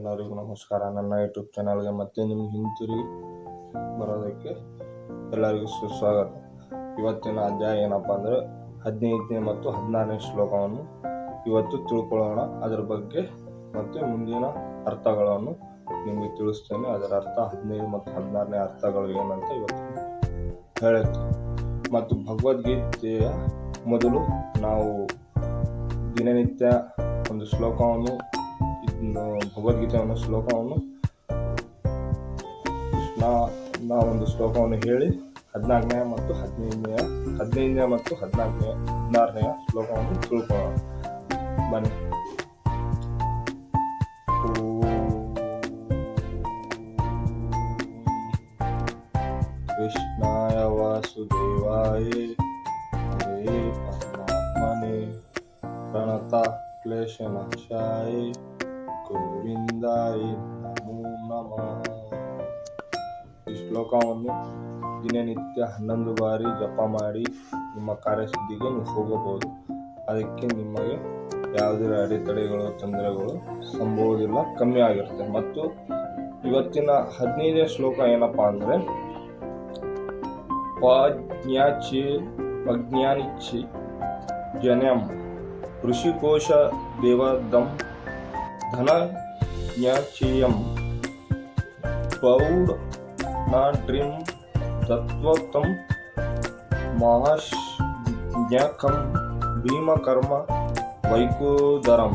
ಎಲ್ಲರಿಗೂ ನಮಸ್ಕಾರ. ನನ್ನ ಯೂಟ್ಯೂಬ್ ಚಾನಲ್ಗೆ ಮತ್ತೆ ನಿಮ್ಗೆ ಹಿಂತಿರುಗಿ ಬರೋದಕ್ಕೆ ಎಲ್ಲರಿಗೂ ಸುಸ್ವಾಗತ. ಇವತ್ತಿನ ಅಧ್ಯಾಯ ಏನಪ್ಪ ಅಂದರೆ ಹದಿನೈದನೇ ಮತ್ತು ಹದಿನಾರನೇ ಶ್ಲೋಕವನ್ನು ಇವತ್ತು ತಿಳ್ಕೊಳ್ಳೋಣ. ಅದರ ಬಗ್ಗೆ ಮತ್ತು ಮುಂದಿನ ಅರ್ಥಗಳನ್ನು ನಿಮಗೆ ತಿಳಿಸ್ತೇನೆ. ಅದರ ಅರ್ಥ ಹದಿನೈದು ಮತ್ತು ಹದಿನಾರನೇ ಅರ್ಥಗಳು ಏನಂತ ಇವತ್ತು ಹೇಳುತ್ತೆ ಮತ್ತು ಭಗವದ್ಗೀತೆಯ ಮೊದಲು ನಾವು ದಿನನಿತ್ಯ ಒಂದು ಶ್ಲೋಕವನ್ನು ಇದ್ನ ಭಗವದ್ಗೀತೆ ಒಂದು ಶ್ಲೋಕವನ್ನು ಕೃಷ್ಣ ಒಂದು ಶ್ಲೋಕವನ್ನು ಹೇಳಿ ಹದಿನಾಲ್ಕನೇ ಮತ್ತು ಹದಿನೈದನೆಯ ಹದಿನೈದನೇ ಮತ್ತು ಹದಿನಾಲ್ಕನೇ ಹದಿನಾರನೆಯ ಶ್ಲೋಕವನ್ನು ತಿಳ್ಕೊಳ್ಳೋಣ. ಬನ್ನಿ. कृष्णाय वासुदेवाय हरे परमात्मने ಪ್ರಣತ ಕ್ಲೇಶನಾಶಾಯ. ಗೋವಿಂದಾಯ ನಮೋ ಈ ಶ್ಲೋಕವನ್ನು ದಿನನಿತ್ಯ ಹನ್ನೊಂದು ಬಾರಿ ಜಪ ಮಾಡಿ ನಿಮ್ಮ ಕಾರ್ಯಸಿದ್ಧಿಗೆ ನೀವು ಹೋಗಬಹುದು. ಅದಕ್ಕೆ ನಿಮಗೆ ಯಾವುದೇ ಅಡೆತಡೆಗಳು, ತೊಂದರೆಗಳು ಸಂಭವದಿಲ್ಲ, ಕಮ್ಮಿ ಆಗಿರುತ್ತೆ. ಮತ್ತು ಇವತ್ತಿನ ಹದಿನೈದನೇ ಶ್ಲೋಕ ಏನಪ್ಪ ಅಂದರೆ ಪಜ್ಞಾಚಿ ಪಜ್ಞಾನಿಚಿ ಜನಂ ಋಷಿಕೋಶ ದೇವದಂ ಧನ ಜ್ಞಾಚೀಯಂ ಪ್ರೌಢ ನಾಡ್ರಿಂ ತತ್ವಕಂ ಮಹಾಜ್ಞಕಂ ಭೀಮಕರ್ಮ ವೈಕೋದರಂ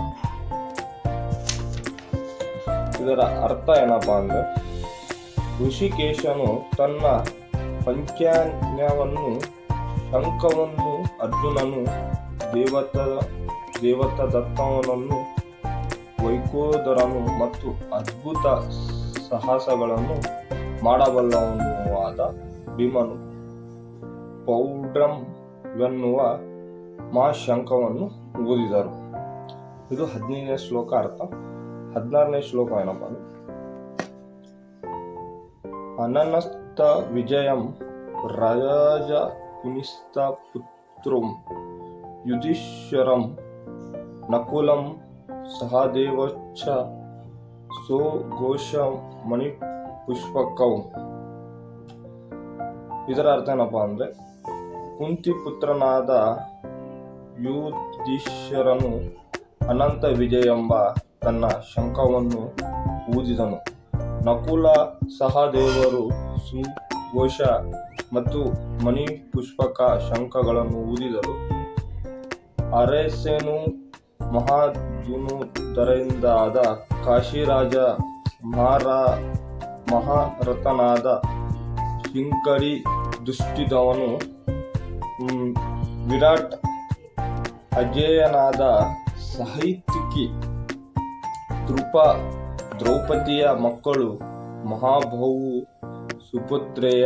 ಇದರ ಅರ್ಥ ಏನಪ್ಪಾ ಅಂದ್ರೆ ಋಷಿಕೇಶನು ತನ್ನ ಪಂಚಾನ್ಯವನ್ನು ಶಂಖವನ್ನು ಅರ್ಜುನನು ದೇವತ ದೇವತ ದತ್ತವನನ್ನು ವೈಕೋದರನು ಮತ್ತು ಅದ್ಭುತ ಸಾಹಸಗಳನ್ನು ಮಾಡಬಲ್ಲವನು ಭೀಮನು. ಪೌಡ್ರಂವೆನ್ನುವ ಮಾ ಶಂಖವನ್ನು ಓದಿದರು ಇದು ಹದಿನೈದನೇ ಶ್ಲೋಕ ಅರ್ಥ. ಹದಿನಾರನೇ ಶ್ಲೋಕ ಏನಪ್ಪ ಅನನಸ್ತ ವಿಜಯಂ ರಾಜ ಪುನಿಸ್ತ ಪುತ್ರಂ ಯುಧಿಶ್ವರಂ ನಕುಲಂ ಸಹದೇವಚ್ಛ ಸೋ ಘೋಷ ಮಣಿ ಪುಷ್ಪಕೌ ಇದರ ಅರ್ಥ ಏನಪ್ಪ ಅಂದ್ರೆ, ಕುಂತಿ ಪುತ್ರನಾದ ಯುಧಿಷ್ಠರನು ಅನಂತ ವಿಜಯ ಎಂಬ ತನ್ನ ಶಂಖವನ್ನು ಊದಿದನು. ನಕುಲ ಸಹದೇವರು ಸುಘೋಷ ಮತ್ತು ಮಣಿ ಪುಷ್ಪಕ ಶಂಖಗಳನ್ನು ಊದಿದರು. ಅರೇಸೇನು ಮಹಾದುನುದರಿಂದಾದ ಕಾಶಿರಾಜ ಮಹಾರ ಮಹಾರಥನಾದ ಶಿಂಕರಿ ದುಷ್ಟಿದವನು ವಿರಾಟ್ ಅಜೇಯನಾದ ಸಾಹಿತ್ಯಿಕಿ ದೃಪ ದ್ರೌಪದಿಯ ಮಕ್ಕಳು ಮಹಾಭೌ ಸುಪುತ್ರೆಯ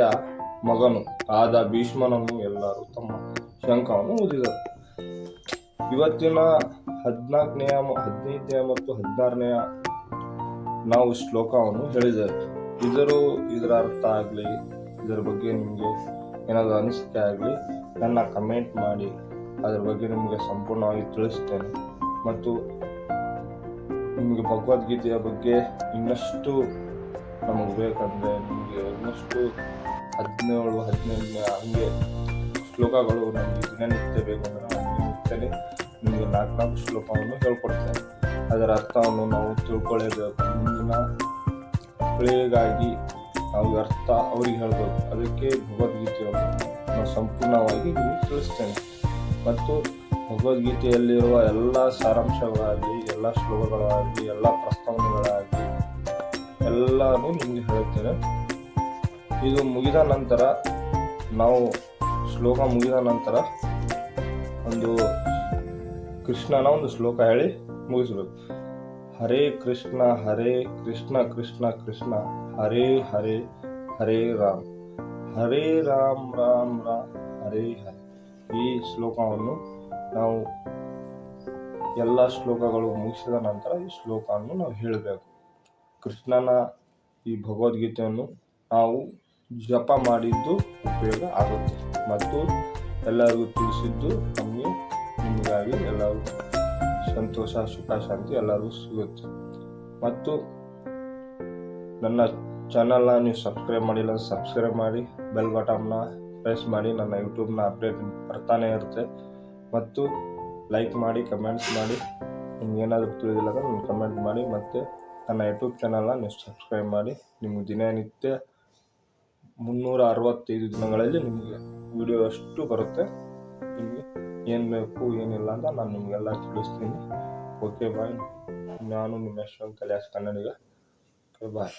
ಮಗನು ಆದ ಭೀಷ್ಮನನ್ನು ಎಲ್ಲರೂ ತಮ್ಮ ಶಂಕವನ್ನು ಓದಿದರು ಇವತ್ತಿನ ಹದಿನಾಲ್ಕನೆಯ ಹದಿನೈದನೆಯ ಮತ್ತು ಹದಿನಾರನೆಯ ನಾವು ಶ್ಲೋಕವನ್ನು ಹೇಳಿದ್ದೇವೆ. ಇದರ ಇದರ ಅರ್ಥ ಆಗಲಿ, ಇದರ ಬಗ್ಗೆ ನಿಮಗೆ ಏನಾದರೂ ಅನಿಸಿಕೆ ಆಗಲಿ, ನನ್ನ ಕಮೆಂಟ್ ಮಾಡಿ, ಅದರ ಬಗ್ಗೆ ನಿಮಗೆ ಸಂಪೂರ್ಣವಾಗಿ ತಿಳಿಸ್ತೇನೆ. ಮತ್ತು ನಿಮಗೆ ಭಗವದ್ಗೀತೆಯ ಬಗ್ಗೆ ಇನ್ನಷ್ಟು ನಮಗೆ ಬೇಕಂದರೆ ನಿಮಗೆ ಇನ್ನಷ್ಟು ಹದಿನೇಳು ಹದಿನೆಂಟನೇ ಹಂಗೆ ಶ್ಲೋಕಗಳು ನಮಗೆ ದಿನನಿತ್ಯ ಅಂತ ನಾನು ದಿನನಿತ್ಯನೇ ನಿಮಗೆ ನಾಲ್ಕು ನಾಲ್ಕು ಶ್ಲೋಕವನ್ನು ಹೇಳ್ಕೊಡ್ತೇನೆ. ಅದರ ಅರ್ಥವನ್ನು ನಾವು ತಿಳ್ಕೊಳ್ಳೇಬೇಕು ಮುಂದಿನ ಪೀಳಿಗೆಗಾಗಿ ನಾವು ಅರ್ಥ ಅವ್ರಿಗೆ ಹೇಳ್ಬೇಕು. ಅದಕ್ಕೆ ಭಗವದ್ಗೀತೆಯನ್ನು ನಾವು ಸಂಪೂರ್ಣವಾಗಿ ನಿಮಗೆ ತಿಳಿಸ್ತೇನೆ. ಮತ್ತು ಭಗವದ್ಗೀತೆಯಲ್ಲಿರುವ ಎಲ್ಲ ಸಾರಾಂಶಗಳಾಗಲಿ, ಎಲ್ಲ ಶ್ಲೋಕಗಳಾಗಲಿ, ಎಲ್ಲ ಪ್ರಸ್ತಾವನೆಗಳಾಗಲಿ ಎಲ್ಲನೂ ನಿಮಗೆ ಹೇಳ್ತೇನೆ. ಇದು ಮುಗಿದ ನಂತರ ನಾವು ಶ್ಲೋಕ ಮುಗಿದ ನಂತರ ಒಂದು ಕೃಷ್ಣನ ಒಂದು ಶ್ಲೋಕ ಹೇಳಿ ಮುಗಿಸ್ಬೇಕು. ಹರೇ ಕೃಷ್ಣ ಹರೇ ಕೃಷ್ಣ ಕೃಷ್ಣ ಕೃಷ್ಣ, ಹರೇ ಹರೇ ಹರೇ ರಾಮ್. ಹರೇ ರಾಮ್ ರಾಮ್ ರಾಮ್, ಹರೇ ಹರೇ. ಈ ಶ್ಲೋಕವನ್ನು ನಾವು ಎಲ್ಲ ಶ್ಲೋಕಗಳು ಮುಗಿಸಿದ ನಂತರ ಈ ಶ್ಲೋಕವನ್ನು ನಾವು ಹೇಳಬೇಕು. ಕೃಷ್ಣನ ಈ ಭಗವದ್ಗೀತೆಯನ್ನು ನಾವು ಜಪ ಮಾಡಿದ್ದು ಉಪಯೋಗ ಆಗುತ್ತೆ. ಮತ್ತು ಎಲ್ಲರಿಗೂ ತಿಳಿಸಿದ್ದು ನಮಗೆ ನಿಮಗಾಗಿ ಎಲ್ಲರೂ ಸಂತೋಷ, ಸುಖ, ಶಾಂತಿ ಎಲ್ಲರಿಗೂ ಸಿಗುತ್ತೆ. ಮತ್ತು ನನ್ನ ಚಾನಲ್ನ ನೀವು ಸಬ್ಸ್ಕ್ರೈಬ್ ಮಾಡಿಲ್ಲ ಸಬ್ಸ್ಕ್ರೈಬ್ ಮಾಡಿ, ಬೆಲ್ ಬಟನ್ನ ಪ್ರೆಸ್ ಮಾಡಿ, ನನ್ನ ಯೂಟ್ಯೂಬ್ನ ಅಪ್ಡೇಟ್ ಬರ್ತಾನೆ ಇರುತ್ತೆ. ಮತ್ತು ಲೈಕ್ ಮಾಡಿ, ಕಮೆಂಟ್ಸ್ ಮಾಡಿ, ನಿಮ್ಗೆ ಏನಾದರೂ ತಿಳಿದಿಲ್ಲ ಅಂದರೆ ನೀವು ಕಮೆಂಟ್ ಮಾಡಿ, ಮತ್ತು ನನ್ನ ಯೂಟ್ಯೂಬ್ ಚಾನಲ್ನ ನೀವು ಸಬ್ಸ್ಕ್ರೈಬ್ ಮಾಡಿ ನಿಮಗೆ ದಿನನಿತ್ಯ ಮುನ್ನೂರ ಅರವತ್ತೈದು ದಿನಗಳಲ್ಲಿ ನಿಮಗೆ ವಿಡಿಯೋ ಅಷ್ಟು ಬರುತ್ತೆ. ನಿಮಗೆ ಏನು ಬೇಕು, ಏನಿಲ್ಲ ಅಂತ ನಾನು ನಿಮಗೆಲ್ಲ ತಿಳಿಸ್ತೀನಿ. ಓಕೆ ಬಾಯ್ ನಾನು ನಿಮ್ಮ ಯಶವಂತ್ ಕಲ್ಯಾಸ್ ಕನ್ನಡಿಗ. Okay bye